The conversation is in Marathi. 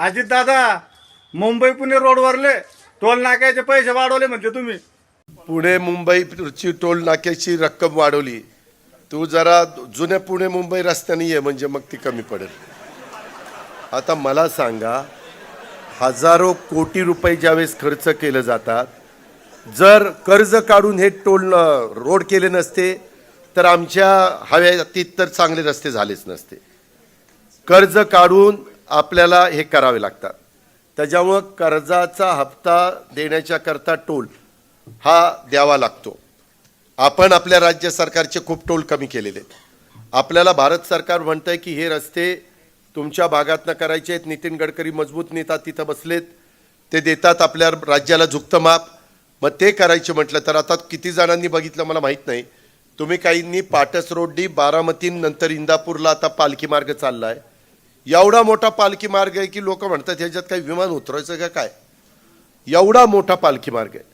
अजित दादा मुंबई पुणे रोडवरले टोल नाक्याचे पैसे वाढवले म्हणजे तुम्ही. पुणे मुंबईची टोल नाक्याची रक्कम वाढवली. तू जरा जुन्या पुणे मुंबई रस्त्याने ये म्हणजे मग ती कमी पडेल. आता मला सांगा हजारो कोटी रुपये ज्यावेळेस खर्च केले जातात जर कर्ज काढून हे टोल रोड केले नसते तर आमच्या हव्यातीत तर चांगले रस्ते झालेच नसते. कर्ज काढून आपल्याला हे करावे लागतात. त्याच्यामुळं कर्जाचा हप्ता देण्याच्या करता टोल हा द्यावा लागतो. आपण आपल्या राज्य सरकारचे खूप टोल कमी केलेले आहेत. आपल्याला भारत सरकार म्हणतंय की हे रस्ते तुमच्या भागातनं करायचे आहेत. नितीन गडकरी मजबूत नेता तिथं बसलेत. ते देतात आपल्या राज्याला झुकतं माप. मग ते करायचे म्हटलं तर आता किती जणांनी बघितलं मला माहीत नाही. तुम्ही काहींनी पाटस रोडनी बारामतीनंतर इंदापूरला आता पालखी मार्ग चालला आहे एवढा मोठा पालखी मार्ग आहे की लोक म्हणतात ह्याच्यात काही विमान उतरायचं का काय? एवढा मोठा पालखी मार्ग आहे.